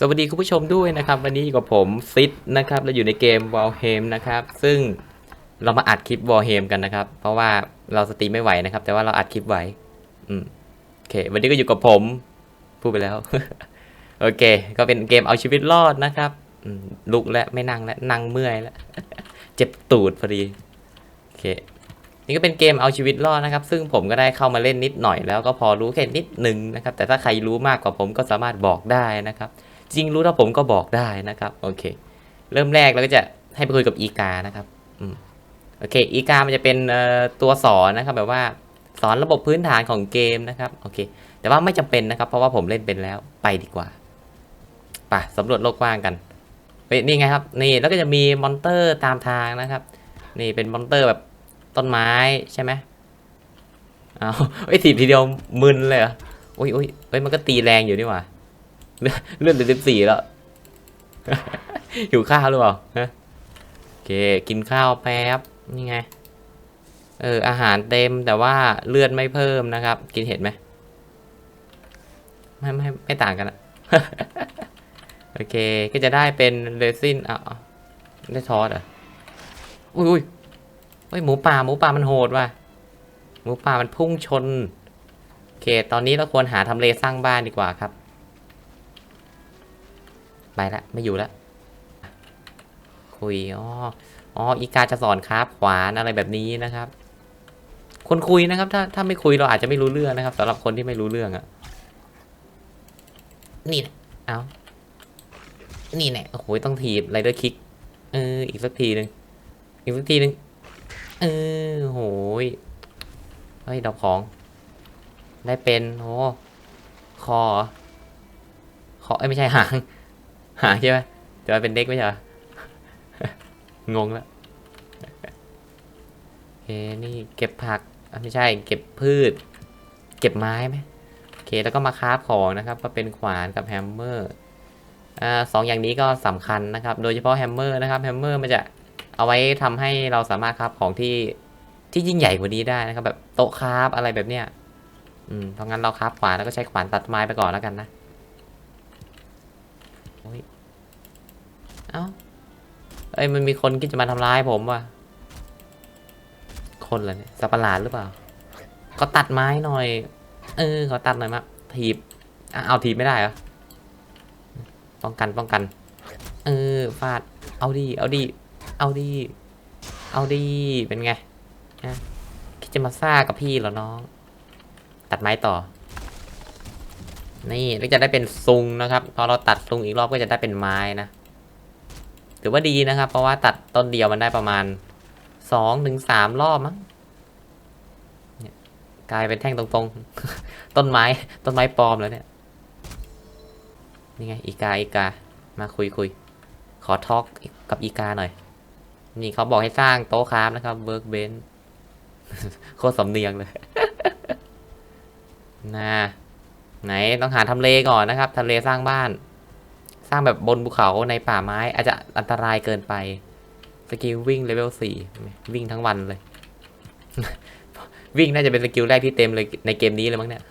สวัสดีคุณผู้ชมด้วยนะครับวันนี้อยู่กับผมซิดนะครับเราอยู่ในเกม w a l h a m นะครับซึ่งเรามาอัดคลิป w a l h a m กันนะครับ เพราะว่าเราสตรีมไม่ไหวนะครับ แต่ว่าเราอัดคลิปไว้อืมโอเค วันนี้ก็อยู่กับผม พูดไปแล้ว โอเค ก็เป็นเกมเอาชีวิตรอดนะครับลุกแล้วไม่นั่งแล้วนั่งเมื่อยแล้ว เจ็บตูดพอดีโอเค นี่ก็เป็นเกมเอาชีวิตรอดนะครับ ซึ่งผมก็ได้เข้ามาเล่นนิดหน่อยแล้วก็พอรู้แค่นิดหนึ่งนะครับ แต่ถ้าใครรู้มากกว่าผมก็สามารถบอกได้นะครับ จริงรู้ถ้าผมก็บอกได้นะครับโอเค เริ่มแรกเราก็จะให้ไปคุยกับอีกานะครับอืมโอเคอีกามันจะเป็นตัวสอนนะครับแบบว่าสอนระบบพื้นฐานของเกมนะครับโอเค แต่ว่าไม่จำเป็นนะครับ เพราะว่าผมเล่นเป็นแล้วไปดีกว่าไปสำรวจโลกกว้างกันเฮ้ยนี่ไงครับนี่แล้วก็จะมีมอนเตอร์ตามทางนะครับ นี่เป็นมอนเตอร์แบบต้นไม้ใช่ไหมเอาไอ้ถีบทีเดียวมึนเลยเหรออุ้ยอุ้ยเฮ้ยมันก็ตีแรงอยู่นี่หว่า เลือดเลือดเหลือสิบสี่แล้วหิวข้าวหรือเปล่าฮะโอเค กินข้าวแป๊บนี่ไง เออ อาหารเต็มแต่ว่าเลือดไม่เพิ่มนะครับ กินเห็ดไหมไม่ไม่ไม่ต่างกันอะโอเค ก็จะได้เป็นเรซินอะอะได้ทอสอะอุ้ยอุ้ยเฮ้ยหมูป่าหมูป่ามันโหดว่ะหมูป่ามันพุ่งชนโอเค ตอนนี้เราควรหาทำเลสร้างบ้านดีกว่าครับ ไปละไม่อยู่ละคุยอ๋ออ๋ออีกาจะสอนครับขวานอะไรแบบนี้นะครับ คนคุยนะครับ ถ้าถ้าไม่คุยเราอาจจะไม่รู้เรื่องนะครับสำหรับคนที่ไม่รู้เรื่องอะนี่เอานี่แน่โอ้โหต้องถีบไรเดอร์คิกเอออีกสักทีหนึ่งอีกสักทีหนึ่งเออโหยเฮ้ยดอกของ ได้เป็นโอ้คอเหรอคอเอ้ยไม่ใช่หาง หาใช่ไหมแต่ว่าเป็นเด็กไม่ใช่เหรองงแล้วโอเคนี่เก็บผักไม่ใช่ เก็บพืช เก็บไม้ไหมโอเคแล้วก็มาคราฟของนะครับ ก็เป็นขวานกับแฮมเมอร์อ่าสองอย่างนี้ก็สำคัญนะครับ โดยเฉพาะแฮมเมอร์นะครับแฮมเมอร์มันจะเอาไว้ทำให้เราสามารถคราฟของที่ที่ยิ่งใหญ่กว่านี้ได้นะครับ แบบโต๊ะคราฟอะไรแบบเนี้ยอืมเพราะงั้นเราคราฟขวานแล้วก็ใช้ขวานตัดไม้ไปก่อนแล้วกันนะ โอ้ย เอ้า เอ้ยมันมีคนคิดจะมาทำร้ายผมว่ะ คนเหรอเนี่ยสัตว์ประหลาดหรือเปล่าเขาตัดไม้หน่อย เออเขาตัดหน่อยมาถีบเอาถีบไม่ได้เหรอป้องกันป้องกัน เออฟาด เอาดี เอาดี เอาดี เอาดี เป็นไงนะคิดจะมาซ่ากับพี่เหรอน้อง ตัดไม้ต่อ นี่แล้วจะได้เป็นซุงนะครับ พอเราตัดซุงอีกรอบก็จะได้เป็นไม้นะ ถือว่าดีนะครับ เพราะว่าตัดต้นเดียวมันได้ประมาณสองถึงสามรอบมั้งกลายเป็นแท่งตรงๆ ต้นไม้ ต้นไม้ปลอมแล้วเนี่ย นี่ไง อีกา อีกา มาคุยคุย ขอทอล์กกับอีกาหน่อย นี่เขาบอกให้สร้างโต๊ะคราฟนะครับเวิร์กเบนโคตรสำเนียงเลยนะไหนต้องหาทำเลก่อนนะครับทำเลสร้างบ้าน สร้างแบบบนภูเขาในป่าไม้อาจจะอันตรายเกินไปสกิลวิ่งเลเวลสี่วิ่งทั้งวันเลย วิ่งน่าจะเป็นสกิลแรกที่เต็มเลยในเกมนี้เลยมั้งเนี่ย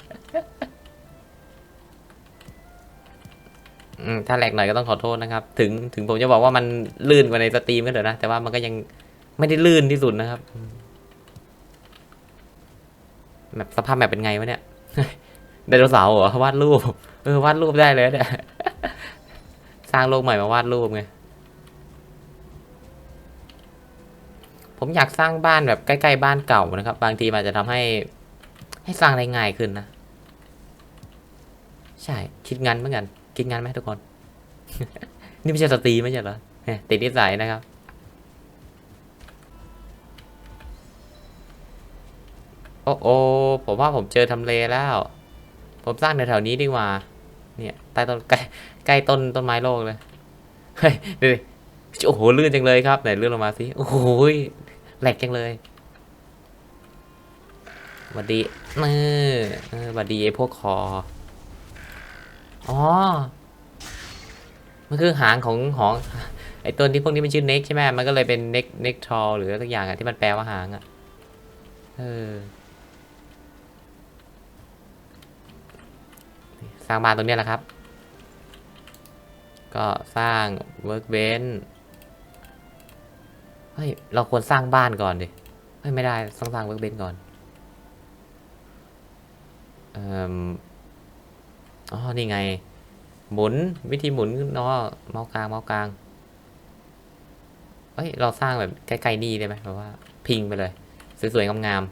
ถ้าแหลกหน่อยก็ต้องขอโทษนะครับ ถึงถึงผมจะบอกว่ามันลื่นกว่าในสตรีมก็เถอะนะ แต่ว่ามันก็ยังไม่ได้ลื่นที่สุดนะครับแบบสภาพแบบเป็นไงวะเนี่ยไดโนเสาร์เหรอวาดรูปเออวาดรูปได้เลยเนี่ย สร้างโลกใหม่มาวาดรูปไง ผมอยากสร้างบ้านแบบใกล้ๆบ้านเก่านะครับ บางทีมันจะทำให้ ให้สร้างได้ง่ายขึ้นนะ ใช่ คิดงานเหมือนกัน คิดงานไหมทุกคน นี่ไม่ใช่สตรีไม่ใช่เหรอเฮ้ยติดนิสัยนะครับโอ้โอผมว่าผมเจอทำเลแล้ว ผมสร้างในแถวๆนี้ดีกว่า เนี่ยใต้ต้นใกล้ใกล้ต้นต้นไม้โลกเลยเฮ้ยดูดิโอ้โหลื่นจังเลยครับไหนลื่นลงมาสิโอ้โหแหลกจังเลยหวัดดีเออเออหวัดดีไอพวกคออ๋อมันคือหางของของไอ้ตัวที่พวกนี้มันชื่อเน็กใช่ไหมมันก็เลยเป็นเน็กเน็กทอหรือสักอย่างอะที่มันแปลว่าหางอะเออ สร้างบ้านตรงนี้แหละครับ ก็สร้าง workbench เฮ้ย เราควรสร้างบ้านก่อนดิเฮ้ย ไม่ได้ต้องสร้าง workbench ก่อนเอ่ออ๋อ นี่ไง หมุนวิธีหมุนเนาะเมาส์กลางเมาส์กลางเฮ้ย เราสร้างแบบใกล้ๆนี่ได้ไหมแบบว่า พิงไปเลย สวยๆงาม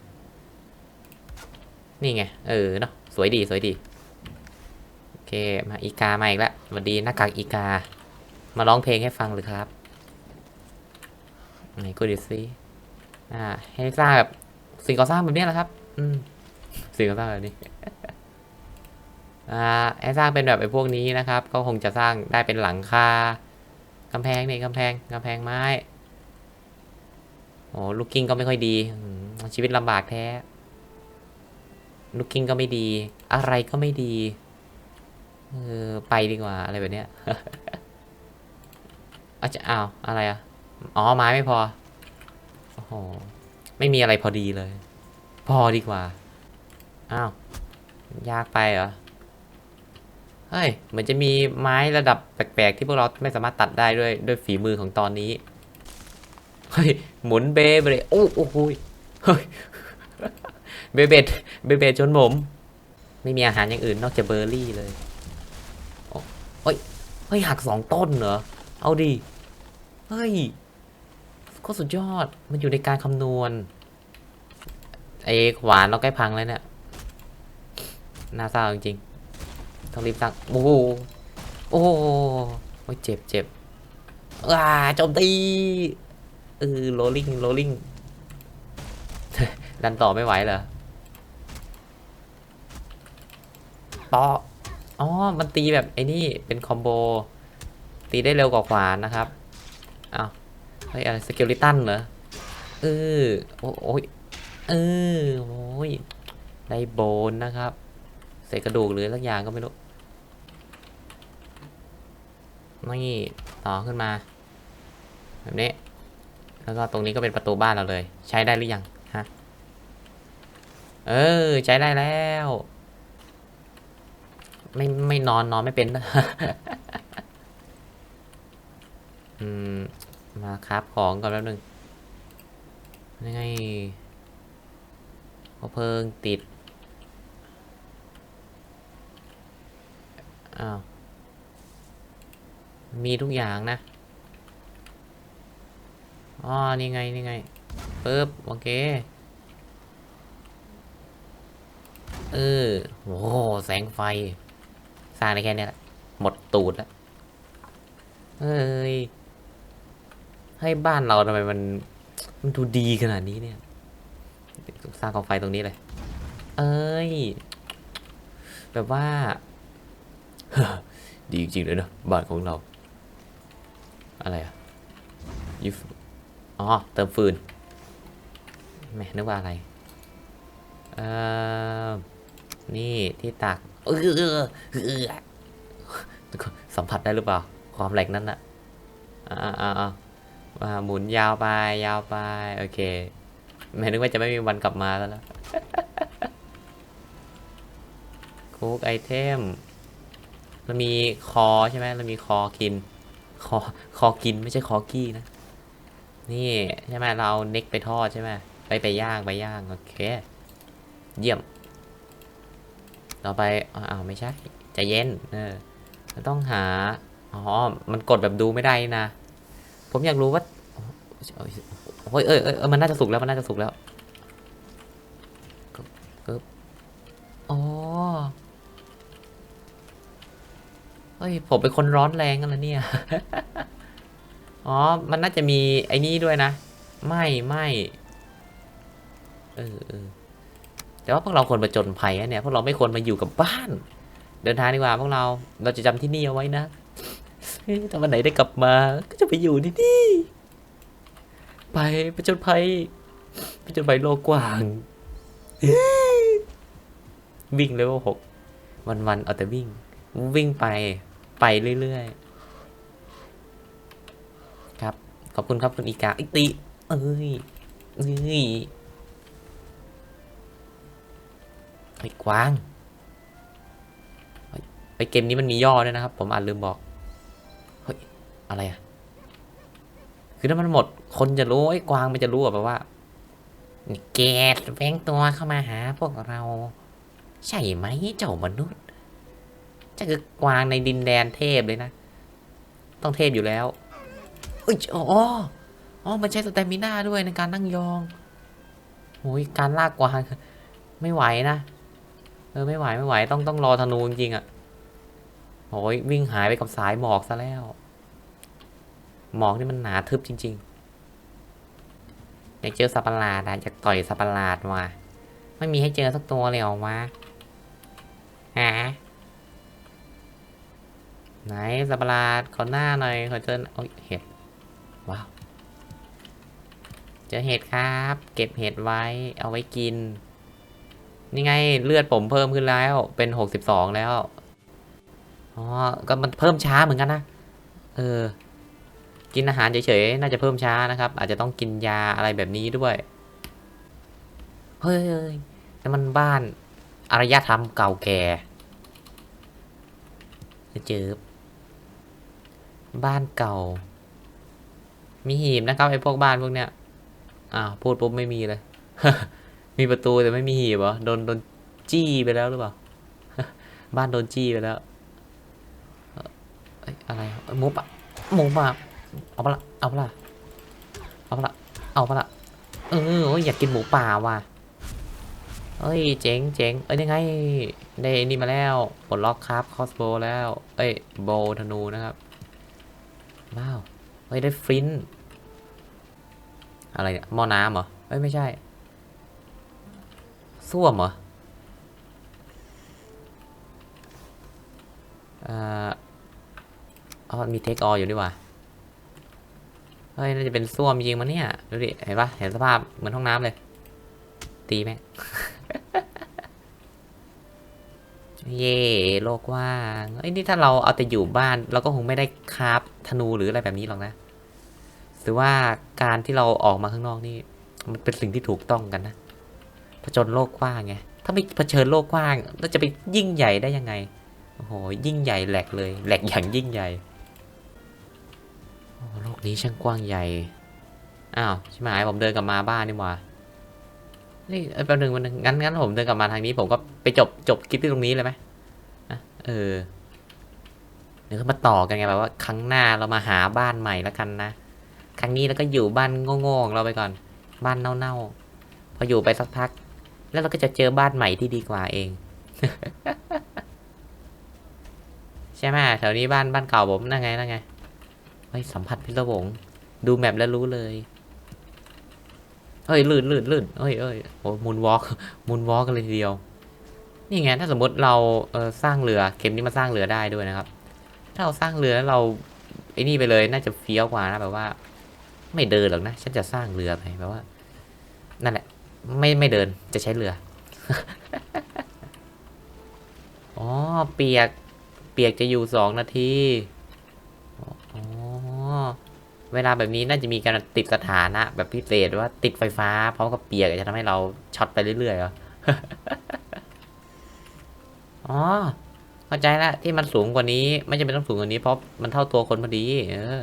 ๆนี่ไง เออเนาะสวยดีสวยดี อเคมาอีกามาอีกแล้วสวัสดีหน้ากากอีกา มาร้องเพลงให้ฟังเลยครับไหนกูดิสิอ่า ให้สร้างแบบสิ่งก่อสร้างแบบนี้แหละครับ อืมสิ่งก่อสร้างแบบนี้อ่าให้สร้างเป็นแบบไอ้พวกนี้นะครับ ก็คงจะสร้างได้เป็นหลังคากำแพงนี่กำแพงกำแพงไม้โอ้ลูกกิ้งก็ไม่ค่อยดีชีวิตลำบากแท้ลูกกิ้งก็ไม่ดี อะไรก็ไม่ดี เออไปดีกว่าอะไรแบบเนี้ยอาจจะอ้าวอะไรอะอ๋อไม้ไม่พอโอ้โหไม่มีอะไรพอดีเลย พอดีกว่าอ้าวยากไปเหรอเฮ้ยเหมือนจะมีไม้ระดับแปลกๆที่พวกเราไม่สามารถตัดได้ด้วยด้วยฝีมือของตอนนี้เฮ้ยหมุนเบเบรโอ้โอ้โหเฮ้ยเบเบดเบเบดจนผมไม่มีอาหารอย่างอื่นนอกจากเบอร์รี่เลย เฮ้ย เฮ้ย หักสองต้นเหรอ เอาดิ เฮ้ยโคตรสุดยอด มันอยู่ในการคำนวณ ไอ้ขวานเราใกล้พังแล้วเนี่ย น่าเศร้าจริงๆ ต้องรีบตั้ง โอ้โห โอ้โหโอ้เจ็บเจ็บว้าโจมตีเออโรลลิงโรลลิงดันต่อไม่ไหวเหรอต่อ อ๋อ มันตีแบบไอ้นี่ เป็นคอมโบ ตีได้เร็วกว่าขวานนะครับอ้าวเฮ้ยอะไรสเกลิตันเหรอเออโอ้ยเออโอ้ยได้โบนนะครับเศษกระดูกหรือสักอย่างก็ไม่รู้นี่ต่อขึ้นมา แบบนี้ แล้วก็ตรงนี้ก็เป็นประตูบ้านเราเลย ใช้ได้หรือยังฮะเออ ใช้ได้แล้ว ไม่ไม่นอนนอนไม่เป็นอืมมาครับของก่อนแป๊บนึงยังไงพอเพลิงติด อ้าว มีทุกอย่างนะ อ๋อ นี่ไง นี่ไงปึ๊บ โอเค เออ โอ้โหแสงไฟ สร้างได้แค่นี้แหละ หมดตูดแล้ว เฮ้ย ให้บ้านเราทำไมมัน มันดูดีขนาดนี้เนี่ย สร้างกองไฟตรงนี้เลย เอ้ย แบบว่า ดีจริงๆเลยนะบ้านของเรา อะไรอะยิฟอ๋อ เติมฟืน แหม่นึกว่าอะไร เอ่อ นี่ที่ตัก เออเออเออสัมผัสได้หรือเปล่า ความแหลกนั้นอะอ่าอ่าอ่าว่าหมุนยาวไปยาวไปโอเคแม่นึกว่าจะไม่มีวันกลับมาแล้วนะคุกไอเทมเรามีคอใช่ไหมเรามีคอกิน คอคอกินไม่ใช่คอกี้นะ นี่ใช่ไหมเราเอาเน็กไปทอดใช่ไหมไปไปย่างไปย่างโอเค เยี่ยม ต่อไปอ้าวไม่ใช่ใจเย็นเออต้องหาอ๋อมันกดแบบดูไม่ได้นะ ผมอยากรู้ว่าโอ้ยเอ้ยเอ้ยเอ้ยมันน่าจะสุกแล้วมันน่าจะสุกแล้วกึบกึบอ๋อเฮ้ยผมเป็นคนร้อนแรงกันแล้วเนี่ย อ๋อ มันน่าจะมีไอ้นี่ด้วยนะ ไม่ไม่เออเออ แต่ว่าพวกเราควรประจนภัยเนี่ยพวกเราไม่ควรมาอยู่กับบ้าน เดินทางดีกว่าพวกเราเราจะจำที่นี่เอาไว้นะถ้าวันไหนได้กลับมาก็จะไปอยู่ที่นี่ ไปประจนภัยประจนภัยโลกกว้างวิ่งเลเวลหกวันๆเอาแต่วิ่ง วิ่งไปไปเรื่อยๆ ครับ ขอบคุณครับคุณอีกาอิติเอ้ยเอ้ย ไอ้กวางไอ้เกมนี้มันมีย่อด้วยนะครับ ผมอานลืมบอก เฮ้ย อะไรอะคือถ้ามันหมด คนจะรู้ไอ้กวางมันจะรู้แบบว่าแกแฝงตัวเข้ามาหาพวกเรา ใช่ไหมเจ้ามนุษย์จะคือกวางในดินแดนเทพเลยนะ ต้องเทพอยู่แล้วอุ้ยอ๋ออ๋อ มันใช้สเตมิน่าด้วยในการนั่งยองโอ้ยการลากกวางไม่ไหวนะ เออไม่ไหวไม่ไหวต้องต้องรอธนูจริงๆอะ่ะโอ้ยวิ่งหายไปกับสายหมอกซะแล้ว หมอกนี่มันหนาทึบจริง ๆ อยากเจอสัตว์ประหลาดอะอยากต่อยสัตว์ประหลาดมาไม่มีให้เจอสักตัวเลยออกมาหาไหนสัตว์ประหลาดขอหน้าหน่อยขอเจอโอ้ยเห็ดว้าวเจอเห็ดครับ เก็บเห็ดไว้เอาไว้กิน นี่ไงเลือดผมเพิ่มขึ้นแล้ว เป็นหกสิบสองแล้ว อ๋อ ก็มันเพิ่มช้าเหมือนกันนะ เออ กินอาหารเฉยๆ น่าจะเพิ่มช้านะครับ อาจจะต้องกินยาอะไรแบบนี้ด้วย เฮ้ยแต่มันบ้านอารยธรรมเก่าแก่เจอบ้านเก่า มีหีบนะครับไอ้พวกบ้านพวกเนี้ย อ้าวพูดปุ๊บไม่มีเลย มีประตูแต่ไม่มีหีบเหรอโดนโดนจี้ไปแล้วหรือเปล่า บ้านโดนจี้ไปแล้วอะไรหมูปะหมูปะเอาปะละเอาปะละเอาปะละเอาปะละเอออยากกินหมูป่าว่ะเอ้ยเจ๋งเจ๋งเอ้ยยังไงได้นี่มาแล้วปลดล็อกครับคอสโบแล้ว เอ้ยโบธนูนะครับว้าวเอ้ยได้ฟลินอะไรเนี่ยหม้อน้ำเหรอเอ้ยไม่ใช่ ส้วมเหรออ่ออ๋อมีเทคอออยู่ดีกว่าเฮ้ยน่าจะเป็นส้วมจริงมันเนี่ยดูดิเห็นปะเห็นสภาพเหมือนห้องน้ำเลย ตีแม่งเย่โลกว่างไอ้ยนี่ถ้าเราเอาแต่อยู่บ้านเราก็คงไม่ได้คราฟธนูหรืออะไรแบบนี้หรอกนะหรือว่าการที่เราออกมาข้างนอกนี่ มันเป็นสิ่งที่ถูกต้องกันนะ ผจญโลกกว้างไง ถ้าไม่เผชิญโลกกว้างเราจะไปยิ่งใหญ่ได้ยังไง โอ้โห ยิ่งใหญ่แหลกเลย แหลกอย่างยิ่งใหญ่ โอ้โลกนี้ช่างกว้างใหญ่ อ้าวใช่ไหมผมเดินกลับมาบ้านนี่หว่า นี่แป๊บนึงแป๊บนึงงั้นงั้นผมเดินกลับมาทางนี้ ผมก็ไปจบจบคลิปที่ตรงนี้เลยไหมอะเออเดี๋ยวมาต่อกันไงแบบว่าครั้งหน้าเรามาหาบ้านใหม่แล้วกันนะ ครั้งนี้เราก็อยู่บ้านโง่ๆของเราไปก่อน บ้านเน่าๆ พออยู่ไปสักพัก แล้วเราก็จะเจอบ้านใหม่ที่ดีกว่าเอง ใช่ไหมแถวนี้บ้านบ้านเก่าผมนั่นไงนั่นไงเฮ้ยสัมผัสพิศวงดูแมปแล้วรู้เลยเฮ้ยลื่นลื่นลื่นเฮ้ยเฮ้ยโอ้มูนวอล์กมูนวอล์กกันเลยทีเดียว นี่ไงถ้าสมมติเราเออสร้างเรือเข็มนี้มาสร้างเรือได้ด้วยนะครับ ถ้าเราสร้างเรือแล้วเราไอ้นี่ไปเลยน่าจะเฟี้ยวกว่านะแบบว่า ไม่เดินหรอกนะ ฉันจะสร้างเรือไปแบบว่า ไม่ไม่เดินจะใช้เรือ อ๋อ เปียก เปียกจะอยู่สองนาที อ๋อ เวลาแบบนี้น่าจะมีการติดสถานะ แบบพิเศษว่าติดไฟฟ้าพร้อมกับเปียกจะทำให้เราช็อตไปเรื่อยๆเหรอ อ๋อ เข้าใจแล้วที่มันสูงกว่านี้ ไม่จำเป็นต้องสูงกว่านี้เพราะมันเท่าตัวคนพอดี เออ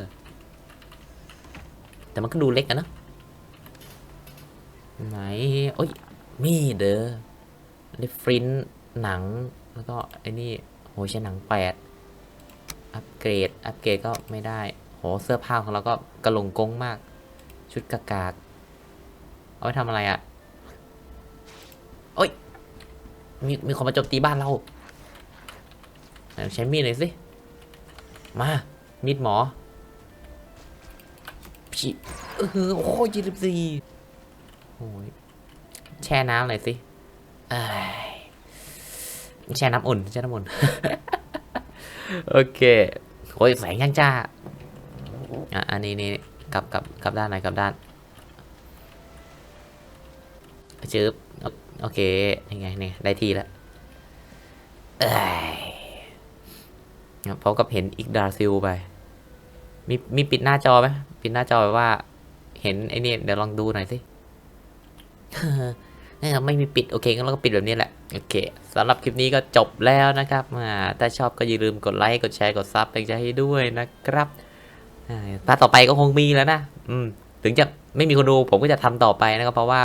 แต่มันก็ดูเล็กอะเนะ ไหนโอ้ย มีเด้อได้ฟรินหนัง แล้วก็ไอ้นี่โหใช้หนังแปดอัปเกรด อัปเกรดก็ไม่ได้ โห เสื้อผ้าของเราก็กระหลงกงมาก ชุดกากาก เอาไว้ทำอะไรอะ่ะ โอ้ย มี มีคนมาโจมตีบ้านเรา ใช้มีดหน่อยสิ มา มีดหมอพี่เออโอ้ยยี่สิบสี่ แช่น้ำหน่อยสิแช่น้ำอุ่นแช่น้ำอุ่น โอเคโอ้ยแสงยังจ้าอะอันนี้นี่กลับกลับกลับด้านไหนกลับด้านจืบโอเคยังไงเนี่ยได้ทีแล้วเอ้ยพบกับเห็นอีกดาซิลไป มีมีปิดหน้าจอไหมปิดหน้าจอแบบว่า เห็นไอ้นี่เดี๋ยวลองดูหน่อยสิ นี่ครับไม่มีปิดโอเคงั้นเราก็ปิดแบบนี้แหละโอเคสำหรับคลิปนี้ก็จบแล้วนะครับอ่าถ้าชอบก็อย่าลืมกดไลค์กดแชร์กดซับเป็นใจให้ด้วยนะครับไปใช่ตาต่อไปก็คงมีแล้วนะอืมถึงจะไม่มีคนดูผมก็จะทำต่อไปนะครับเพราะว่า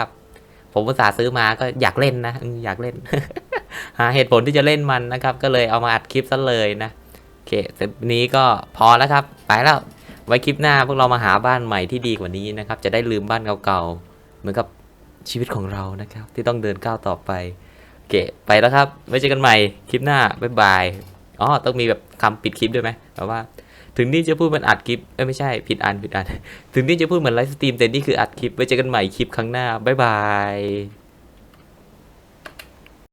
ผมอุตส่าห์ซื้อมาก็อยากเล่นนะอยากเล่นหาเหตุผลที่จะเล่นมันนะครับ ก็เลยเอามาอัดคลิปซะเลยนะโอเคแต่วันนี้ก็พอแล้วครับ ไปแล้วไว้คลิปหน้าพวกเรามาหาบ้านใหม่ที่ดีกว่านี้นะครับ จะได้ลืมบ้านเก่าๆเหมือนกับ ชีวิตของเรานะครับ ที่ต้องเดินก้าวต่อไปเกะไปแล้วครับ ไว้เจอกันใหม่คลิปหน้าบ๊ายบายอ๋อต้องมีแบบคำปิดคลิปด้วยไหมแบบว่าถึงนี่จะพูดเหมันอัดคลิปเอ้ยไม่ใช่ผิดอันผิดอัน ถึงนี่จะพูดเหมือนไลฟ์สตรีมแต่นี่คืออัดคลิปไว้เจอกันใหม่คลิปครั้งหน้า บ๊ายบาย